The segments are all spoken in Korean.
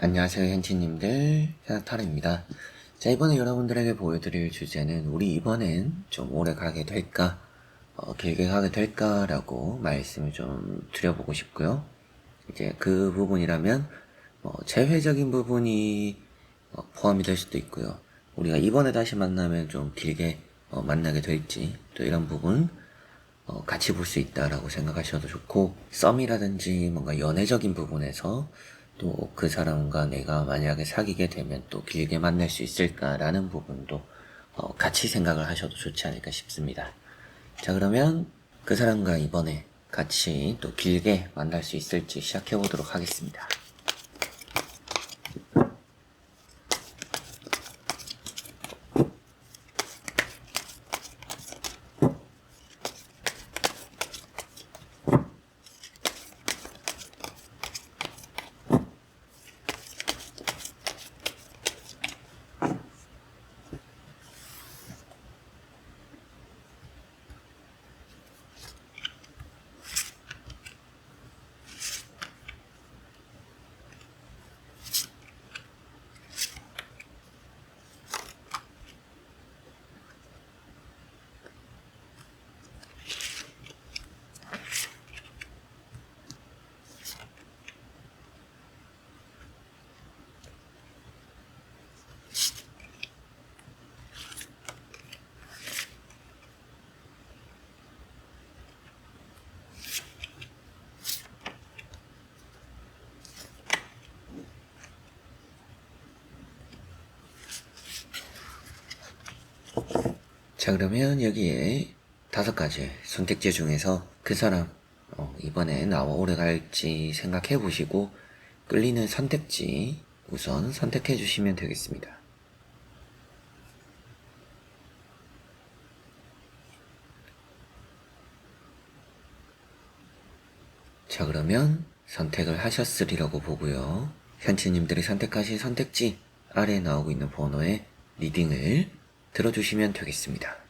안녕하세요 현치님들. 세나타르입니다. 자 이번에 여러분들에게 보여드릴 주제는 우리 이번엔 좀 오래 가게 될까? 어, 길게 가게 될까 라고 말씀을 좀 드려보고 싶고요. 이제 그 부분이라면 뭐 재회적인 부분이 어, 포함이 될 수도 있고요. 우리가 이번에 다시 만나면 좀 길게 어, 만나게 될지 또 이런 부분 어, 같이 볼 수 있다라고 생각하셔도 좋고 썸이라든지 뭔가 연애적인 부분에서 또 그 사람과 내가 만약에 사귀게 되면 또 길게 만날 수 있을까라는 부분도 어, 같이 생각을 하셔도 좋지 않을까 싶습니다. 자 그러면 그 사람과 이번에 같이 또 길게 만날 수 있을지 시작해 보도록 하겠습니다. 자 그러면 여기에 다섯 가지 선택지 중에서 그 사람 어, 이번에 나와 오래 갈지 생각해 보시고 끌리는 선택지 우선 선택해 주시면 되겠습니다. 자 그러면 선택을 하셨으리라고 보고요. 현치님들이 선택하신 선택지 아래에 나오고 있는 번호에 리딩을 들어주시면 되겠습니다.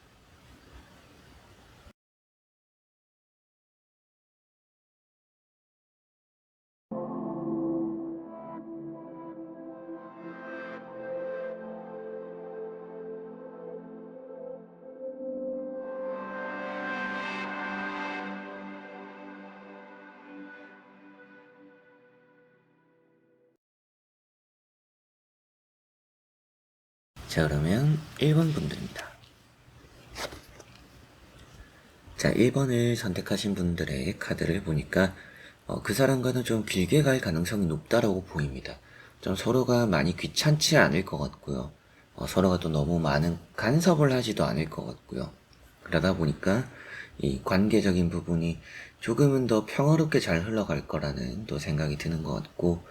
자, 그러면 1번 분들입니다. 자, 1번을 선택하신 분들의 카드를 보니까 어, 그 사람과는 좀 길게 갈 가능성이 높다라고 보입니다. 좀 서로가 많이 귀찮지 않을 것 같고요. 어, 서로가 또 너무 많은 간섭을 하지도 않을 것 같고요. 그러다 보니까 이 관계적인 부분이 조금은 더 평화롭게 잘 흘러갈 거라는 또 생각이 드는 것 같고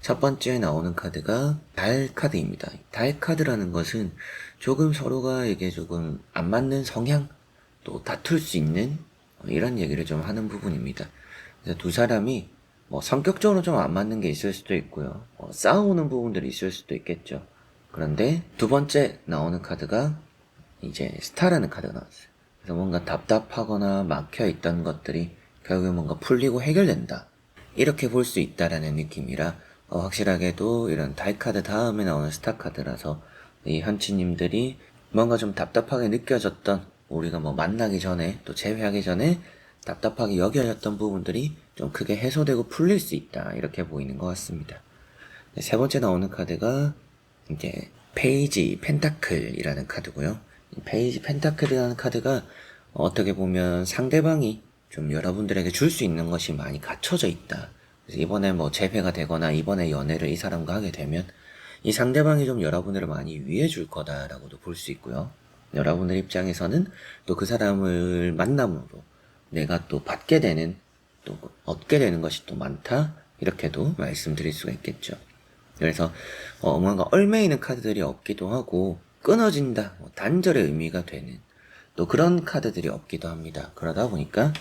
첫 번째 나오는 카드가 달 카드입니다. 달 카드라는 것은 조금 서로가 이게 조금 안 맞는 성향 또 다툴 수 있는 이런 얘기를 좀 하는 부분입니다. 그래서 두 사람이 뭐 성격적으로 좀 안 맞는 게 있을 수도 있고요. 뭐 싸우는 부분들이 있을 수도 있겠죠. 그런데 두 번째 나오는 카드가 이제 스타라는 카드가 나왔어요. 그래서 뭔가 답답하거나 막혀 있던 것들이 결국에 뭔가 풀리고 해결된다. 이렇게 볼 수 있다라는 느낌이라 어, 확실하게도 이런 달 카드 다음에 나오는 스타 카드라서 이 현치님들이 뭔가 좀 답답하게 느껴졌던 우리가 뭐 만나기 전에 또 재회하기 전에 답답하게 여겨졌던 부분들이 좀 크게 해소되고 풀릴 수 있다 이렇게 보이는 것 같습니다. 네, 세 번째 나오는 카드가 이제 페이지 펜타클이라는 카드고요. 이 페이지 펜타클이라는 카드가 어떻게 보면 상대방이 좀 여러분들에게 줄 수 있는 것이 많이 갖춰져 있다. 이번에 뭐 재회가 되거나 이번에 연애를 이 사람과 하게 되면 이 상대방이 좀 여러분들을 많이 위해 줄 거다라고도 볼 수 있고요. 여러분들 입장에서는 또 그 사람을 만남으로 내가 또 받게 되는 또 얻게 되는 것이 또 많다 이렇게도 말씀드릴 수가 있겠죠. 그래서 어, 뭔가 얽매이는 카드들이 없기도 하고 끊어진다 뭐 단절의 의미가 되는 또 그런 카드들이 없기도 합니다. 그러다 보니까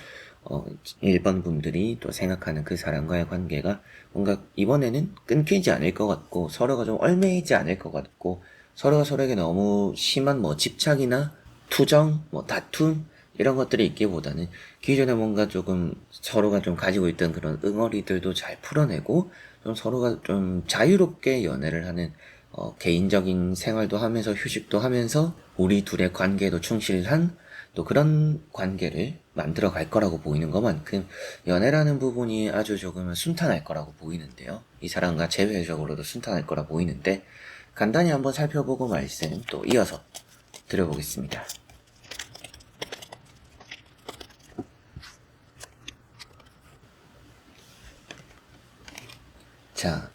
어, 1번 분들이 또 생각하는 그 사람과의 관계가 뭔가 이번에는 끊기지 않을 것 같고 서로가 좀 얽매이지 않을 것 같고 서로가 서로에게 너무 심한 뭐 집착이나 투정, 뭐 다툼 이런 것들이 있기보다는 기존에 뭔가 조금 서로가 좀 가지고 있던 그런 응어리들도 잘 풀어내고 좀 서로가 좀 자유롭게 연애를 하는 어, 개인적인 생활도 하면서 휴식도 하면서 우리 둘의 관계에도 충실한 또 그런 관계를 만들어 갈 거라고 보이는 것만큼 연애라는 부분이 아주 조금은 순탄할 거라고 보이는데요. 이 사람과 제외적으로도 순탄할 거라 보이는데 간단히 한번 살펴보고 말씀 또 이어서 드려보겠습니다. 자,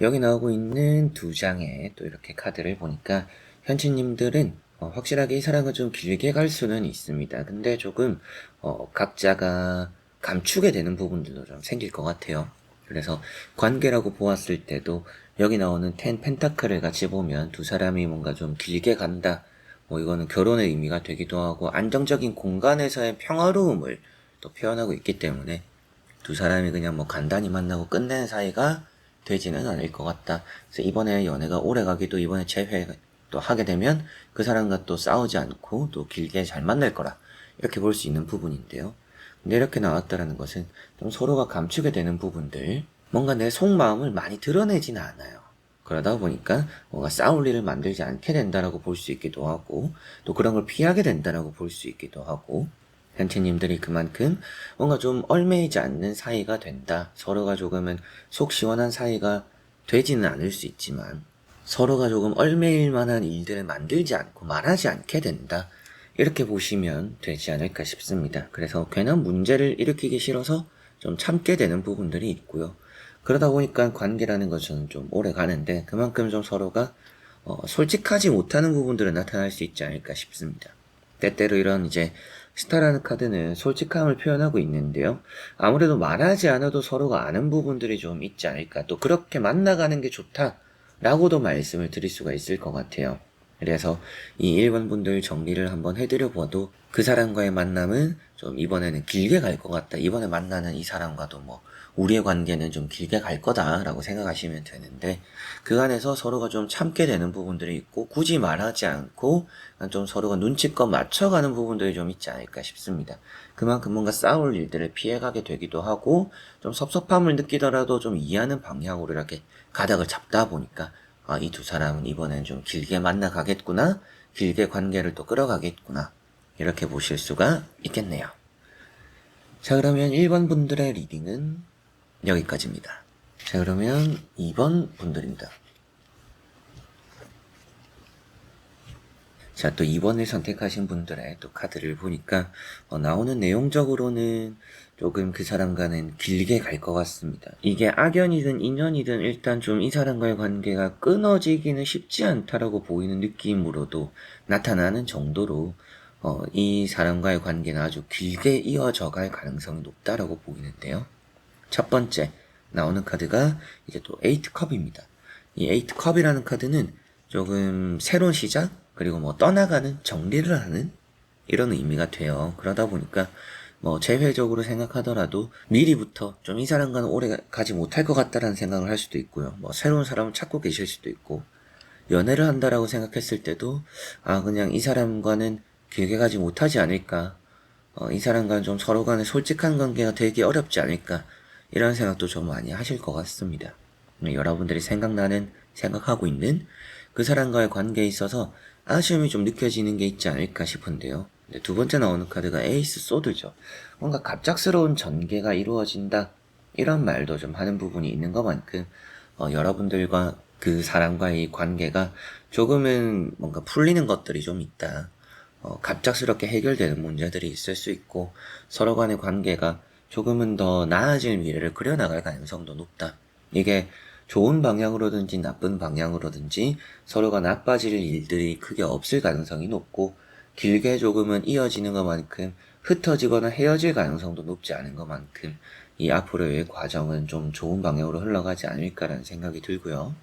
여기 나오고 있는 두 장의 또 이렇게 카드를 보니까 현치님들은 어, 확실하게 이 사랑을 좀 길게 갈 수는 있습니다. 근데 조금 어, 각자가 감추게 되는 부분들도 좀 생길 것 같아요. 그래서 관계라고 보았을 때도 여기 나오는 텐 펜타클을 같이 보면 두 사람이 뭔가 좀 길게 간다. 뭐 이거는 결혼의 의미가 되기도 하고 안정적인 공간에서의 평화로움을 또 표현하고 있기 때문에 두 사람이 그냥 뭐 간단히 만나고 끝내는 사이가 되지는 않을 것 같다. 그래서 이번에 연애가 오래 가기도 이번에 재회 또 하게 되면 그 사람과 또 싸우지 않고 또 길게 잘 만날 거라. 이렇게 볼 수 있는 부분인데요. 근데 이렇게 나왔다라는 것은 좀 서로가 감추게 되는 부분들, 뭔가 내 속마음을 많이 드러내지는 않아요. 그러다 보니까 뭔가 싸울 일을 만들지 않게 된다라고 볼 수 있기도 하고, 또 그런 걸 피하게 된다라고 볼 수 있기도 하고, 현치님들이 그만큼 뭔가 좀 얼매이지 않는 사이가 된다. 서로가 조금은 속 시원한 사이가 되지는 않을 수 있지만 서로가 조금 얼매일 만한 일들을 만들지 않고 말하지 않게 된다. 이렇게 보시면 되지 않을까 싶습니다. 그래서 괜한 문제를 일으키기 싫어서 좀 참게 되는 부분들이 있고요. 그러다 보니까 관계라는 것은 좀 오래 가는데 그만큼 좀 서로가 어, 솔직하지 못하는 부분들은 나타날 수 있지 않을까 싶습니다. 때때로 이런 이제 스타라는 카드는 솔직함을 표현하고 있는데요. 아무래도 말하지 않아도 서로가 아는 부분들이 좀 있지 않을까. 또 그렇게 만나가는 게 좋다 라고도 말씀을 드릴 수가 있을 것 같아요. 그래서 이 1번 분들 정리를 한번 해드려 봐도 그 사람과의 만남은 좀 이번에는 길게 갈 것 같다. 이번에 만나는 이 사람과도 뭐 우리의 관계는 좀 길게 갈 거다라고 생각하시면 되는데 그 안에서 서로가 좀 참게 되는 부분들이 있고 굳이 말하지 않고 좀 서로가 눈치껏 맞춰가는 부분들이 좀 있지 않을까 싶습니다. 그만큼 뭔가 싸울 일들을 피해가게 되기도 하고 좀 섭섭함을 느끼더라도 좀 이해하는 방향으로 이렇게 가닥을 잡다 보니까 아, 이 두 사람은 이번엔 좀 길게 만나가겠구나 길게 관계를 또 끌어가겠구나 이렇게 보실 수가 있겠네요. 자 그러면 1번 분들의 리딩은 여기까지입니다. 자, 그러면 2번 분들입니다. 자, 또 2번을 선택하신 분들의 또 카드를 보니까, 어, 나오는 내용적으로는 조금 그 사람과는 길게 갈 것 같습니다. 이게 악연이든 인연이든 일단 좀 이 사람과의 관계가 끊어지기는 쉽지 않다라고 보이는 느낌으로도 나타나는 정도로, 어, 이 사람과의 관계는 아주 길게 이어져 갈 가능성이 높다라고 보이는데요. 첫 번째 나오는 카드가 이제 또 에이트 컵입니다. 이 에이트 컵이라는 카드는 조금 새로운 시작 그리고 뭐 떠나가는 정리를 하는 이런 의미가 돼요. 그러다 보니까 뭐 재회적으로 생각하더라도 미리부터 좀 이 사람과는 오래 가지 못할 것 같다라는 생각을 할 수도 있고요. 뭐 새로운 사람을 찾고 계실 수도 있고 연애를 한다라고 생각했을 때도 아 그냥 이 사람과는 길게 가지 못하지 않을까. 어, 이 사람과는 좀 서로 간에 솔직한 관계가 되기 어렵지 않을까. 이런 생각도 좀 많이 하실 것 같습니다. 여러분들이 생각나는, 생각하고 있는 그 사람과의 관계에 있어서 아쉬움이 좀 느껴지는 게 있지 않을까 싶은데요. 두 번째 나오는 카드가 에이스 소드죠. 뭔가 갑작스러운 전개가 이루어진다. 이런 말도 좀 하는 부분이 있는 것만큼, 어, 여러분들과 그 사람과의 관계가 조금은 뭔가 풀리는 것들이 좀 있다. 어, 갑작스럽게 해결되는 문제들이 있을 수 있고, 서로 간의 관계가 조금은 더 나아질 미래를 그려나갈 가능성도 높다. 이게 좋은 방향으로든지 나쁜 방향으로든지 서로가 나빠질 일들이 크게 없을 가능성이 높고 길게 조금은 이어지는 것만큼 흩어지거나 헤어질 가능성도 높지 않은 것만큼 이 앞으로의 과정은 좀 좋은 방향으로 흘러가지 않을까라는 생각이 들고요.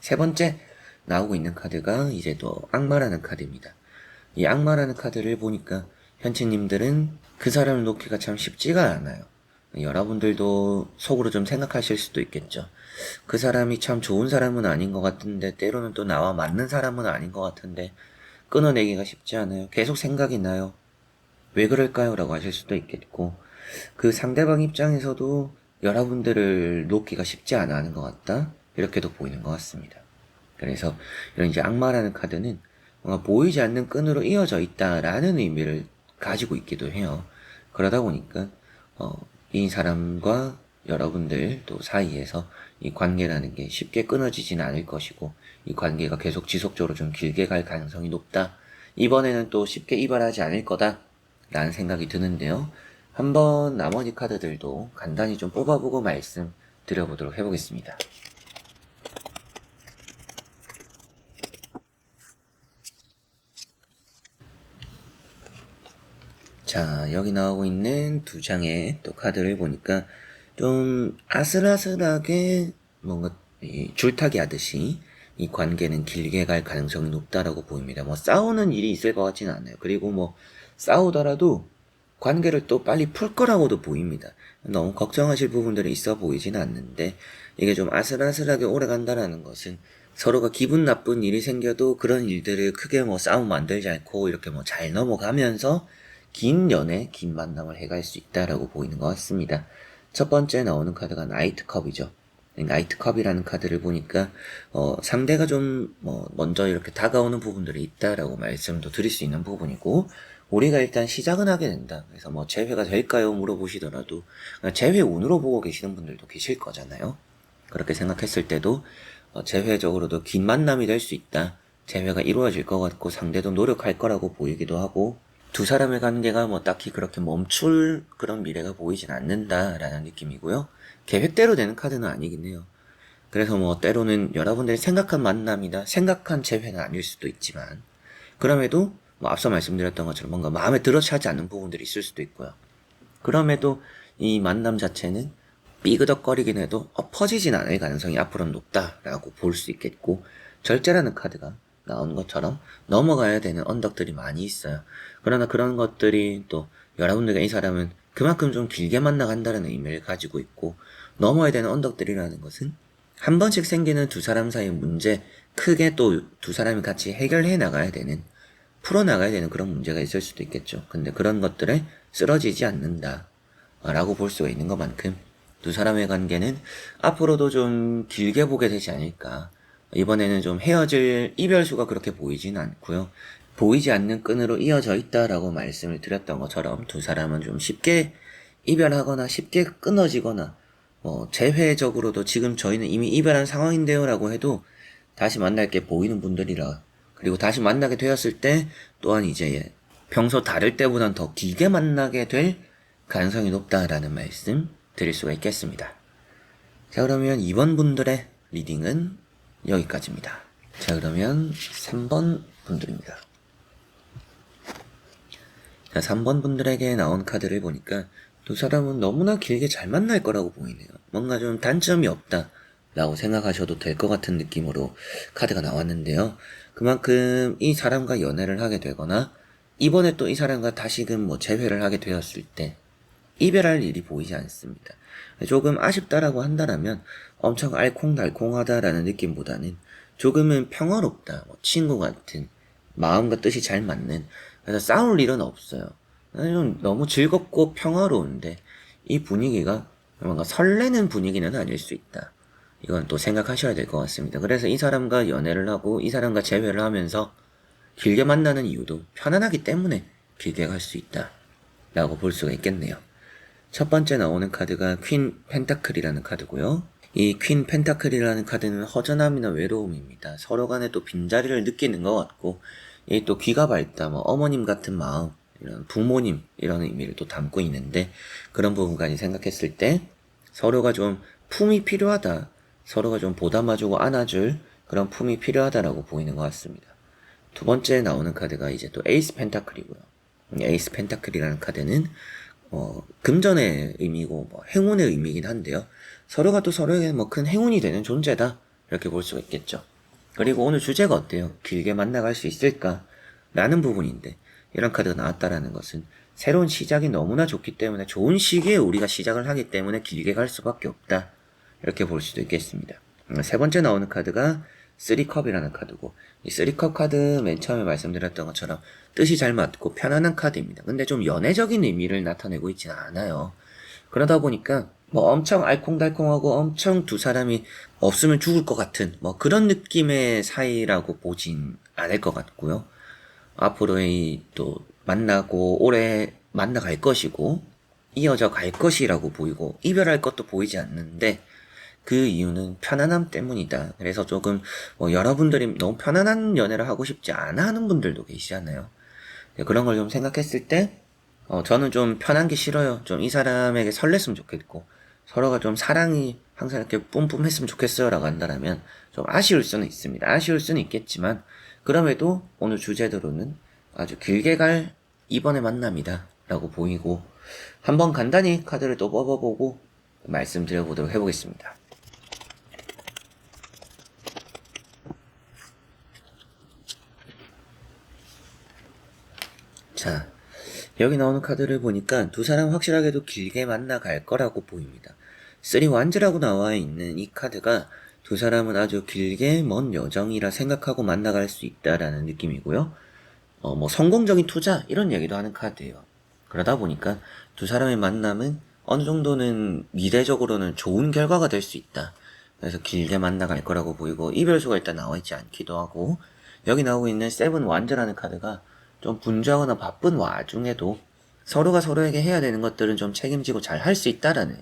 세 번째 나오고 있는 카드가 이제 또 악마라는 카드입니다. 이 악마라는 카드를 보니까 현치님들은 그 사람을 놓기가 참 쉽지가 않아요. 여러분들도 속으로 좀 생각하실 수도 있겠죠. 그 사람이 참 좋은 사람은 아닌 것 같은데, 때로는 또 나와 맞는 사람은 아닌 것 같은데, 끊어내기가 쉽지 않아요. 계속 생각이 나요. 왜 그럴까요? 라고 하실 수도 있겠고, 그 상대방 입장에서도 여러분들을 놓기가 쉽지 않아 하는 것 같다. 이렇게도 보이는 것 같습니다. 그래서 이런 이제 악마라는 카드는 뭔가 보이지 않는 끈으로 이어져 있다라는 의미를 가지고 있기도 해요. 그러다 보니까 어, 이 사람과 여러분들 또 사이에서 이 관계라는 게 쉽게 끊어지지는 않을 것이고 이 관계가 계속 지속적으로 좀 길게 갈 가능성이 높다. 이번에는 또 쉽게 이별하지 않을 거다. 라는 생각이 드는데요. 한번 나머지 카드들도 간단히 좀 뽑아보고 말씀 드려보도록 해보겠습니다. 자, 여기 나오고 있는 두 장의 또 카드를 보니까 좀 아슬아슬하게 뭔가 이 줄타기 하듯이 이 관계는 길게 갈 가능성이 높다라고 보입니다. 뭐 싸우는 일이 있을 것 같지는 않아요. 그리고 뭐 싸우더라도 관계를 또 빨리 풀 거라고도 보입니다. 너무 걱정하실 부분들이 있어 보이지는 않는데 이게 좀 아슬아슬하게 오래 간다라는 것은 서로가 기분 나쁜 일이 생겨도 그런 일들을 크게 뭐 싸움 만들지 않고 이렇게 뭐 잘 넘어가면서 긴 연애, 긴 만남을 해갈 수 있다라고 보이는 것 같습니다. 첫 번째 나오는 카드가 나이트컵이죠. 나이트컵이라는 카드를 보니까 어, 상대가 좀 뭐 먼저 이렇게 다가오는 부분들이 있다라고 말씀도 드릴 수 있는 부분이고 우리가 일단 시작은 하게 된다. 그래서 뭐 재회가 될까요? 물어보시더라도 재회 운으로 보고 계시는 분들도 계실 거잖아요. 그렇게 생각했을 때도 어, 재회적으로도 긴 만남이 될 수 있다. 재회가 이루어질 것 같고 상대도 노력할 거라고 보이기도 하고 두 사람의 관계가 뭐 딱히 그렇게 멈출 그런 미래가 보이진 않는다라는 느낌이고요. 계획대로 되는 카드는 아니긴 해요. 그래서 뭐 때로는 여러분들이 생각한 만남이다, 생각한 재회는 아닐 수도 있지만 그럼에도 뭐 앞서 말씀드렸던 것처럼 뭔가 마음에 들어 차지 않는 부분들이 있을 수도 있고요. 그럼에도 이 만남 자체는 삐그덕거리긴 해도 엎어지진 않을 가능성이 앞으로는 높다라고 볼 수 있겠고 절제라는 카드가 나오는 것처럼 넘어가야 되는 언덕들이 많이 있어요. 그러나 그런 것들이 또 여러분들과 이 사람은 그만큼 좀 길게 만나간다는 의미를 가지고 있고 넘어야 되는 언덕들이라는 것은 한 번씩 생기는 두 사람 사이 문제 크게 또 두 사람이 같이 해결해 나가야 되는 풀어 나가야 되는 그런 문제가 있을 수도 있겠죠. 근데 그런 것들에 쓰러지지 않는다. 라고 볼 수가 있는 것만큼 두 사람의 관계는 앞으로도 좀 길게 보게 되지 않을까. 이번에는 좀 헤어질 이별 수가 그렇게 보이진 않고요. 보이지 않는 끈으로 이어져 있다라고 말씀을 드렸던 것처럼 두 사람은 좀 쉽게 이별하거나 쉽게 끊어지거나 뭐 재회적으로도 지금 저희는 이미 이별한 상황인데요라고 해도 다시 만날 게 보이는 분들이라 그리고 다시 만나게 되었을 때 또한 이제 평소 다를 때보단 더 길게 만나게 될 가능성이 높다라는 말씀 드릴 수가 있겠습니다. 자 그러면 2번 분들의 리딩은 여기까지입니다. 자 그러면 3번 분들입니다. 자, 3번 분들에게 나온 카드를 보니까 두 사람은 너무나 길게 잘 만날 거라고 보이네요. 뭔가 좀 단점이 없다. 라고 생각하셔도 될 것 같은 느낌으로 카드가 나왔는데요. 그만큼 이 사람과 연애를 하게 되거나 이번에 또 이 사람과 다시금 뭐 재회를 하게 되었을 때 이별할 일이 보이지 않습니다. 조금 아쉽다라고 한다라면 엄청 알콩달콩하다라는 느낌보다는 조금은 평화롭다, 뭐 친구 같은 마음과 뜻이 잘 맞는 그래서 싸울 일은 없어요. 좀 너무 즐겁고 평화로운데 이 분위기가 뭔가 설레는 분위기는 아닐 수 있다. 이건 또 생각하셔야 될 것 같습니다. 그래서 이 사람과 연애를 하고 이 사람과 재회를 하면서 길게 만나는 이유도 편안하기 때문에 길게 갈 수 있다. 라고 볼 수가 있겠네요. 첫 번째 나오는 카드가 퀸 펜타클이라는 카드고요. 이 퀸 펜타클이라는 카드는 허전함이나 외로움입니다. 서로 간에 또 빈자리를 느끼는 것 같고 이 또 귀가 밝다, 뭐 어머님 같은 마음, 이런 부모님 이런 의미를 또 담고 있는데 그런 부분까지 생각했을 때 서로가 좀 품이 필요하다, 서로가 좀 보담아주고 안아줄 그런 품이 필요하다라고 보이는 것 같습니다. 두 번째 나오는 카드가 이제 또 에이스 펜타클이고요. 에이스 펜타클이라는 카드는 어, 금전의 의미고 뭐 행운의 의미긴 한데요. 서로가 또 서로에게 뭐 큰 행운이 되는 존재다 이렇게 볼 수가 있겠죠. 그리고 오늘 주제가 어때요? 길게 만나갈 수 있을까? 라는 부분인데 이런 카드가 나왔다라는 것은 새로운 시작이 너무나 좋기 때문에 좋은 시기에 우리가 시작을 하기 때문에 길게 갈 수밖에 없다. 이렇게 볼 수도 있겠습니다. 세 번째 나오는 카드가 3컵이라는 카드고 이 3컵 카드 맨 처음에 말씀드렸던 것처럼 뜻이 잘 맞고 편안한 카드입니다. 근데 좀 연애적인 의미를 나타내고 있지는 않아요. 그러다 보니까 뭐 엄청 알콩달콩하고 엄청 두 사람이 없으면 죽을 것 같은 뭐 그런 느낌의 사이라고 보진 않을 것 같고요. 앞으로의 또 만나고 오래 만나갈 것이고 이어져 갈 것이라고 보이고 이별할 것도 보이지 않는데 그 이유는 편안함 때문이다. 그래서 조금 뭐 여러분들이 너무 편안한 연애를 하고 싶지 않아 하는 분들도 계시잖아요. 네, 그런 걸 좀 생각했을 때 어, 저는 좀 편한 게 싫어요. 좀 이 사람에게 설렜으면 좋겠고 서로가 좀 사랑이 항상 이렇게 뿜뿜했으면 좋겠어요라고 한다면 좀 아쉬울 수는 있습니다. 아쉬울 수는 있겠지만 그럼에도 오늘 주제대로는 아주 길게 갈 이번의 만남이다라고 보이고 한번 간단히 카드를 또 뽑아보고 말씀드려보도록 해보겠습니다. 자, 여기 나오는 카드를 보니까 두 사람 확실하게도 길게 만나갈 거라고 보입니다. 쓰리 완즈라고 나와 있는 이 카드가 두 사람은 아주 길게 먼 여정이라 생각하고 만나갈 수 있다라는 느낌이고요. 어, 뭐 성공적인 투자 이런 얘기도 하는 카드예요. 그러다 보니까 두 사람의 만남은 어느 정도는 미래적으로는 좋은 결과가 될 수 있다. 그래서 길게 만나갈 거라고 보이고 이별수가 일단 나와 있지 않기도 하고 여기 나오고 있는 세븐 완즈라는 카드가 좀 분주하거나 바쁜 와중에도 서로가 서로에게 해야 되는 것들은 좀 책임지고 잘 할 수 있다라는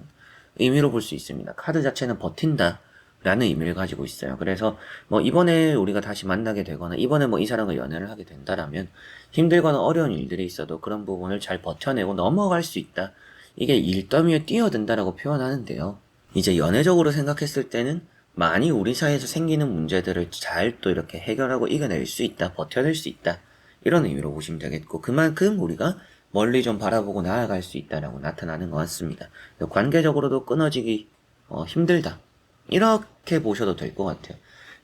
의미로 볼 수 있습니다. 카드 자체는 버틴다. 라는 의미를 가지고 있어요. 그래서 뭐 이번에 우리가 다시 만나게 되거나 이번에 뭐 이 사람과 연애를 하게 된다라면 힘들거나 어려운 일들이 있어도 그런 부분을 잘 버텨내고 넘어갈 수 있다. 이게 일더미에 뛰어든다라고 표현하는데요. 이제 연애적으로 생각했을 때는 많이 우리 사이에서 생기는 문제들을 잘 또 이렇게 해결하고 이겨낼 수 있다. 버텨낼 수 있다. 이런 의미로 보시면 되겠고 그만큼 우리가 멀리 좀 바라보고 나아갈 수 있다라고 나타나는 것 같습니다. 관계적으로도 끊어지기 어, 힘들다. 이렇게 보셔도 될 것 같아요.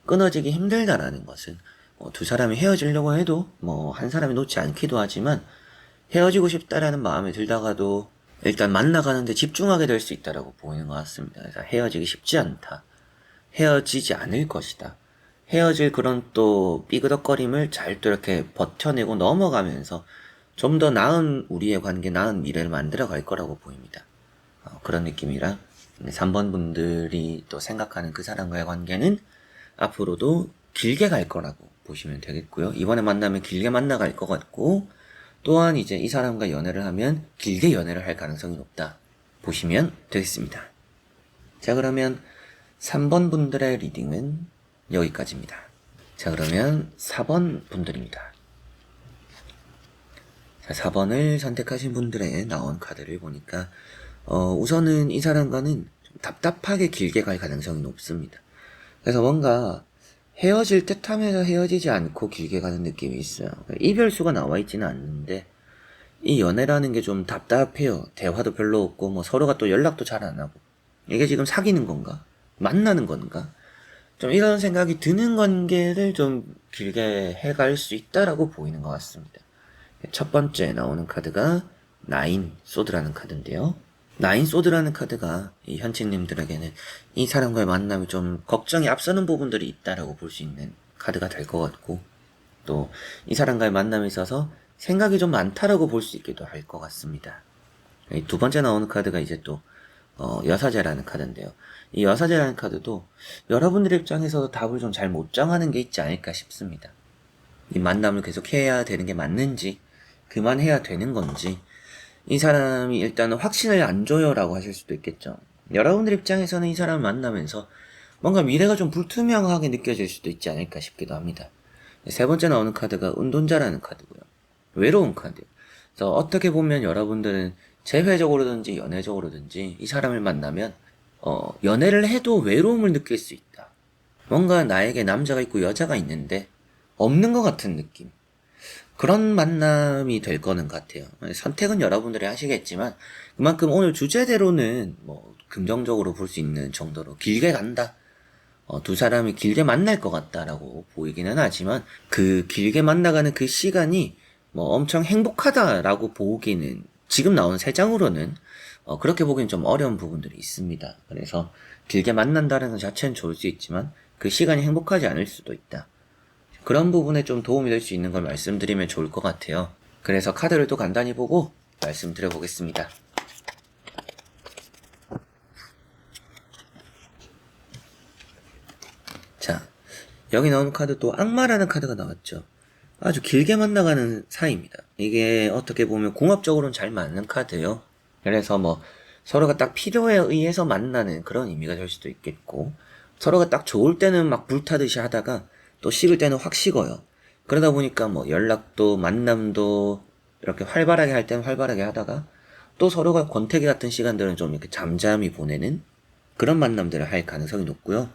끊어지기 힘들다라는 것은 어, 두 사람이 헤어지려고 해도 뭐 한 사람이 놓지 않기도 하지만 헤어지고 싶다라는 마음이 들다가도 일단 만나가는데 집중하게 될 수 있다라고 보이는 것 같습니다. 그래서 헤어지기 쉽지 않다. 헤어지지 않을 것이다. 헤어질 그런 또 삐그덕거림을 잘 또 이렇게 버텨내고 넘어가면서 좀 더 나은 우리의 관계, 나은 미래를 만들어 갈 거라고 보입니다. 어, 그런 느낌이라 3번 분들이 또 생각하는 그 사람과의 관계는 앞으로도 길게 갈 거라고 보시면 되겠고요. 이번에 만나면 길게 만나갈 것 같고 또한 이제 이 사람과 연애를 하면 길게 연애를 할 가능성이 높다 보시면 되겠습니다. 자 그러면 3번 분들의 리딩은 여기까지입니다. 자, 그러면 4번 분들입니다. 자, 4번을 선택하신 분들의 나온 카드를 보니까, 어, 우선은 이 사람과는 좀 답답하게 길게 갈 가능성이 높습니다. 그래서 뭔가 헤어질 듯 하면서 헤어지지 않고 길게 가는 느낌이 있어요. 이별수가 나와 있지는 않는데, 이 연애라는 게 좀 답답해요. 대화도 별로 없고, 뭐 서로가 또 연락도 잘 안 하고. 이게 지금 사귀는 건가? 만나는 건가? 좀 이런 생각이 드는 관계를 좀 길게 해갈 수 있다라고 보이는 것 같습니다. 첫 번째 나오는 카드가 나인 소드라는 카드인데요. 나인 소드라는 카드가 이 현치님들에게는 이 사람과의 만남이 좀 걱정이 앞서는 부분들이 있다라고 볼 수 있는 카드가 될 것 같고 또 이 사람과의 만남에 있어서 생각이 좀 많다라고 볼 수 있기도 할 것 같습니다. 두 번째 나오는 카드가 이제 또 어, 여사제라는 카드인데요. 이 여사제라는 카드도 여러분들의 입장에서도 답을 좀 잘 못 정하는 게 있지 않을까 싶습니다. 이 만남을 계속 해야 되는 게 맞는지, 그만해야 되는 건지, 이 사람이 일단 확신을 안 줘요라고 하실 수도 있겠죠. 여러분들 입장에서는 이 사람을 만나면서 뭔가 미래가 좀 불투명하게 느껴질 수도 있지 않을까 싶기도 합니다. 세 번째 나오는 카드가 운동자라는 카드고요. 외로운 카드. 그래서 어떻게 보면 여러분들은 재회적으로든지 연애적으로든지 이 사람을 만나면 어, 연애를 해도 외로움을 느낄 수 있다. 뭔가 나에게 남자가 있고 여자가 있는데 없는 것 같은 느낌. 그런 만남이 될 거는 같아요. 선택은 여러분들이 하시겠지만 그만큼 오늘 주제대로는 뭐 긍정적으로 볼 수 있는 정도로 길게 간다. 어, 두 사람이 길게 만날 것 같다라고 보이기는 하지만 그 길게 만나가는 그 시간이 뭐 엄청 행복하다라고 보기는 지금 나온 세 장으로는 어, 그렇게 보기엔 좀 어려운 부분들이 있습니다. 그래서 길게 만난다는 것 자체는 좋을 수 있지만 그 시간이 행복하지 않을 수도 있다. 그런 부분에 좀 도움이 될 수 있는 걸 말씀드리면 좋을 것 같아요. 그래서 카드를 또 간단히 보고 말씀드려 보겠습니다. 자, 여기 나온 카드 또 악마라는 카드가 나왔죠. 아주 길게 만나가는 사이입니다. 이게 어떻게 보면 궁합적으로는 잘 맞는 카드예요. 그래서 뭐 서로가 딱 필요에 의해서 만나는 그런 의미가 될 수도 있겠고 서로가 딱 좋을 때는 막 불타듯이 하다가 또 식을 때는 확 식어요. 그러다 보니까 뭐 연락도 만남도 이렇게 활발하게 할 때는 활발하게 하다가 또 서로가 권태기 같은 시간들은 좀 이렇게 잠잠히 보내는 그런 만남들을 할 가능성이 높고요.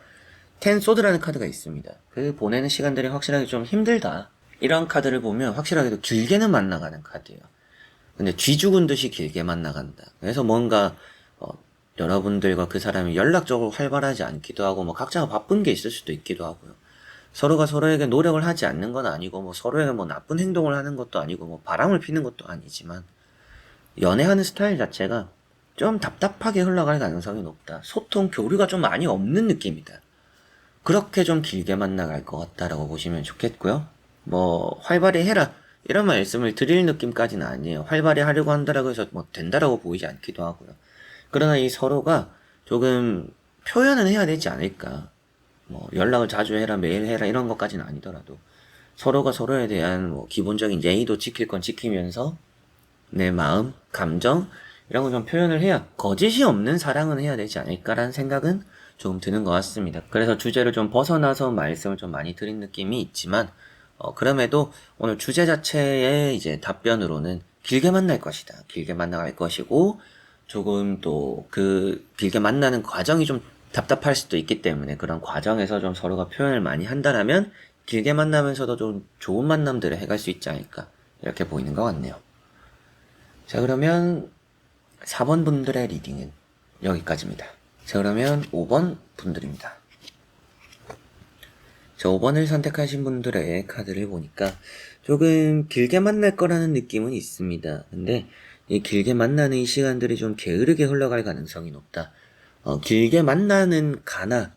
텐 소드라는 카드가 있습니다. 그 보내는 시간들이 확실하게 좀 힘들다. 이런 카드를 보면 확실하게도 길게는 만 나가는 카드예요. 근데 쥐 죽은 듯이 길게 만 나간다. 그래서 뭔가 어, 여러분들과 그 사람이 연락적으로 활발하지 않기도 하고 뭐 각자가 바쁜 게 있을 수도 있기도 하고요. 서로가 서로에게 노력을 하지 않는 건 아니고 뭐 서로에게 뭐 나쁜 행동을 하는 것도 아니고 뭐 바람을 피는 것도 아니지만 연애하는 스타일 자체가 좀 답답하게 흘러갈 가능성이 높다. 소통 교류가 좀 많이 없는 느낌이다. 그렇게 좀 길게 만나갈 것 같다라고 보시면 좋겠고요. 뭐 활발히 해라 이런 말씀을 드릴 느낌까지는 아니에요. 활발히 하려고 한다라고 해서 뭐 된다라고 보이지 않기도 하고요. 그러나 이 서로가 조금 표현은 해야 되지 않을까. 뭐 연락을 자주 해라 매일 해라 이런 것까지는 아니더라도 서로가 서로에 대한 뭐 기본적인 예의도 지킬 건 지키면서 내 마음, 감정 이런 거좀 표현을 해야 거짓이 없는 사랑은 해야 되지 않을까라는 생각은 조금 드는 것 같습니다. 그래서 주제를 좀 벗어나서 말씀을 좀 많이 드린 느낌이 있지만 어, 그럼에도 오늘 주제 자체의 이제 답변으로는 길게 만날 것이다. 길게 만나갈 것이고 조금 또 그 길게 만나는 과정이 좀 답답할 수도 있기 때문에 그런 과정에서 좀 서로가 표현을 많이 한다라면 길게 만나면서도 좀 좋은 만남들을 해갈 수 있지 않을까 이렇게 보이는 것 같네요. 자 그러면 4번 분들의 리딩은 여기까지입니다. 자 그러면 5번 분들입니다. 자 5번을 선택하신 분들의 카드를 보니까 조금 길게 만날 거라는 느낌은 있습니다. 근데 이 길게 만나는 이 시간들이 좀 게으르게 흘러갈 가능성이 높다. 어, 길게 만나는 가나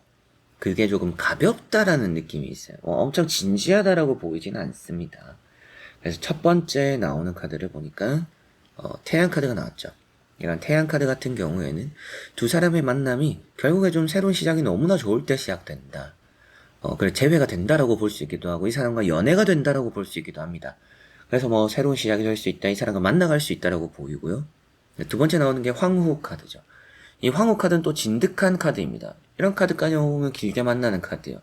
그게 조금 가볍다라는 느낌이 있어요. 어, 엄청 진지하다라고 보이지는 않습니다. 그래서 첫 번째 나오는 카드를 보니까 어, 태양 카드가 나왔죠. 이런 태양 카드 같은 경우에는 두 사람의 만남이 결국에 좀 새로운 시작이 너무나 좋을 때 시작된다. 어, 그래 재회가 된다라고 볼 수 있기도 하고 이 사람과 연애가 된다라고 볼 수 있기도 합니다. 그래서 뭐 새로운 시작이 될 수 있다. 이 사람과 만나갈 수 있다라고 보이고요. 두 번째 나오는 게 황후 카드죠. 이 황후 카드는 또 진득한 카드입니다. 이런 카드까지 보면 길게 만나는 카드예요.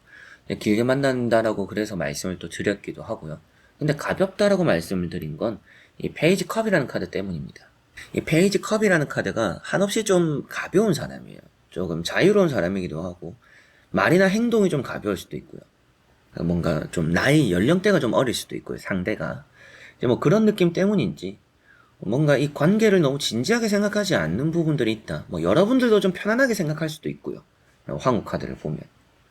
길게 만난다라고 그래서 말씀을 또 드렸기도 하고요. 근데 가볍다라고 말씀을 드린 건 이 페이지 컵이라는 카드 때문입니다. 이 페이지 컵이라는 카드가 한없이 좀 가벼운 사람이에요. 조금 자유로운 사람이기도 하고 말이나 행동이 좀 가벼울 수도 있고요. 뭔가 좀 나이 연령대가 좀 어릴 수도 있고요. 상대가 이제 뭐 그런 느낌 때문인지 뭔가 이 관계를 너무 진지하게 생각하지 않는 부분들이 있다. 뭐 여러분들도 좀 편안하게 생각할 수도 있고요. 황후 카드를 보면.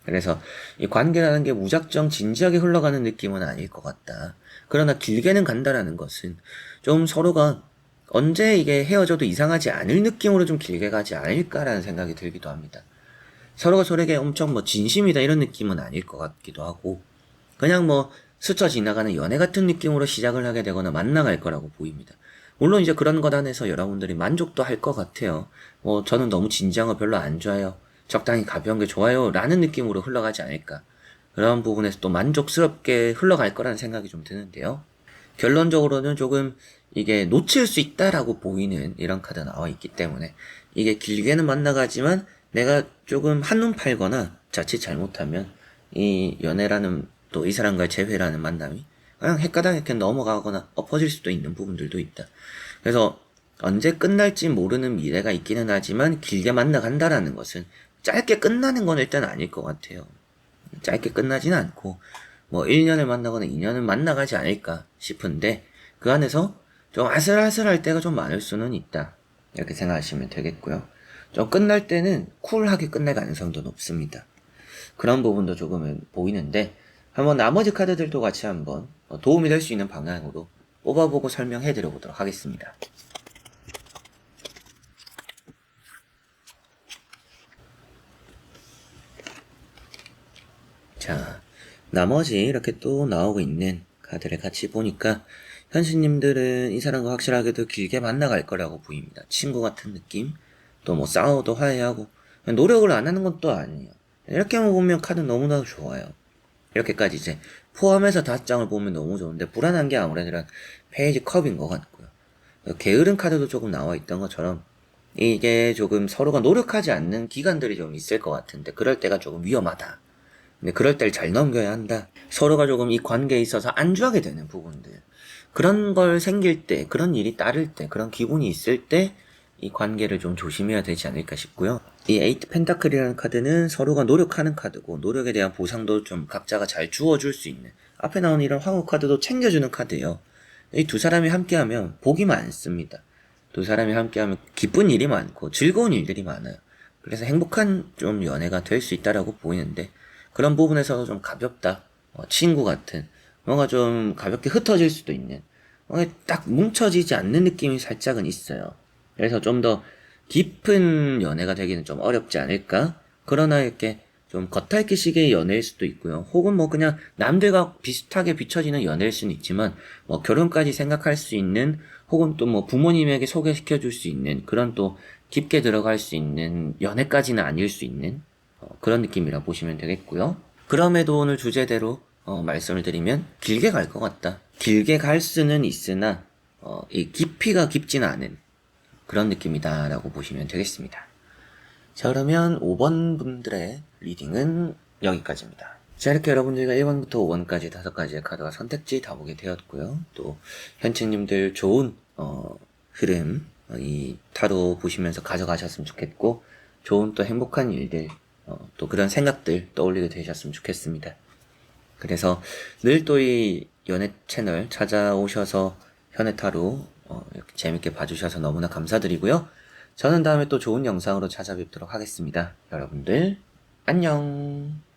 그래서 이 관계라는 게 무작정 진지하게 흘러가는 느낌은 아닐 것 같다. 그러나 길게는 간다라는 것은 좀 서로가 언제 이게 헤어져도 이상하지 않을 느낌으로 좀 길게 가지 않을까라는 생각이 들기도 합니다. 서로가 서로에게 엄청 뭐 진심이다 이런 느낌은 아닐 것 같기도 하고 그냥 뭐 스쳐 지나가는 연애 같은 느낌으로 시작을 하게 되거나 만나갈 거라고 보입니다. 물론 이제 그런 것 안에서 여러분들이 만족도 할 것 같아요. 뭐 저는 너무 진지한 거 별로 안 좋아요. 적당히 가벼운 게 좋아요. 라는 느낌으로 흘러가지 않을까. 그런 부분에서 또 만족스럽게 흘러갈 거라는 생각이 좀 드는데요. 결론적으로는 조금 이게 놓칠 수 있다라고 보이는 이런 카드 나와 있기 때문에 이게 길게는 만나가지만 내가 조금 한눈 팔거나 자칫 잘못하면 이 연애라는 또 이 사람과의 재회라는 만남이 그냥 헷가닥 넘어가거나 엎어질 수도 있는 부분들도 있다. 그래서 언제 끝날지 모르는 미래가 있기는 하지만 길게 만나간다라는 것은 짧게 끝나는 건 일단 아닐 것 같아요. 짧게 끝나지는 않고 뭐 1년을 만나거나 2년을 만나가지 않을까 싶은데 그 안에서 좀 아슬아슬할 때가 좀 많을 수는 있다. 이렇게 생각하시면 되겠고요. 좀 끝날 때는 쿨하게 끝날 가능성도 높습니다. 그런 부분도 조금은 보이는데 한번 나머지 카드들도 같이 한번 도움이 될 수 있는 방향으로 뽑아보고 설명해 드려보도록 하겠습니다. 자, 나머지 이렇게 또 나오고 있는 카드를 같이 보니까 현신님들은 이 사람과 확실하게도 길게 만나갈 거라고 보입니다. 친구 같은 느낌, 또 뭐 싸워도 화해하고 노력을 안 하는 것도 아니에요. 이렇게만 보면 카드 너무나도 좋아요. 이렇게까지 이제 포함해서 다섯 장을 보면 너무 좋은데 불안한 게 아무래도 페이지 컵인 것 같고요. 게으른 카드도 조금 나와 있던 것처럼 이게 조금 서로가 노력하지 않는 기간들이 좀 있을 것 같은데 그럴 때가 조금 위험하다. 근데 그럴 때를 잘 넘겨야 한다. 서로가 조금 이 관계에 있어서 안주하게 되는 부분들. 그런 걸 생길 때, 그런 일이 따를 때, 그런 기분이 있을 때, 이 관계를 좀 조심해야 되지 않을까 싶고요. 이 에이트 펜타클이라는 카드는 서로가 노력하는 카드고, 노력에 대한 보상도 좀 각자가 잘 주어줄 수 있는, 앞에 나오는 이런 황후 카드도 챙겨주는 카드예요. 이 두 사람이 함께하면 복이 많습니다. 두 사람이 함께하면 기쁜 일이 많고, 즐거운 일들이 많아요. 그래서 행복한 좀 연애가 될 수 있다라고 보이는데, 그런 부분에서 좀 가볍다. 어, 친구 같은, 뭔가 좀 가볍게 흩어질 수도 있는, 딱 뭉쳐지지 않는 느낌이 살짝은 있어요. 그래서 좀 더 깊은 연애가 되기는 좀 어렵지 않을까? 그러나 이렇게 좀 겉핥기식의 연애일 수도 있고요. 혹은 뭐 그냥 남들과 비슷하게 비춰지는 연애일 수는 있지만, 뭐 결혼까지 생각할 수 있는, 혹은 또 뭐 부모님에게 소개시켜 줄 수 있는, 그런 또 깊게 들어갈 수 있는 연애까지는 아닐 수 있는, 어, 그런 느낌이라 보시면 되겠고요. 그럼에도 오늘 주제대로 어, 말씀을 드리면 길게 갈 것 같다. 길게 갈 수는 있으나 어, 이 깊이가 깊지는 않은 그런 느낌이다라고 보시면 되겠습니다. 자 그러면 5번 분들의 리딩은 여기까지입니다. 자 이렇게 여러분들과 1번부터 5번까지 다섯 가지의 카드와 선택지 다 보게 되었고요. 또 현치님들 좋은 어, 흐름 어, 이 타로 보시면서 가져가셨으면 좋겠고 좋은 또 행복한 일들 어, 또 그런 생각들 떠올리게 되셨으면 좋겠습니다. 그래서 늘 또 이 연애 채널 찾아오셔서 현해타로 어, 이렇게 재밌게 봐주셔서 너무나 감사드리고요. 저는 다음에 또 좋은 영상으로 찾아뵙도록 하겠습니다. 여러분들 안녕.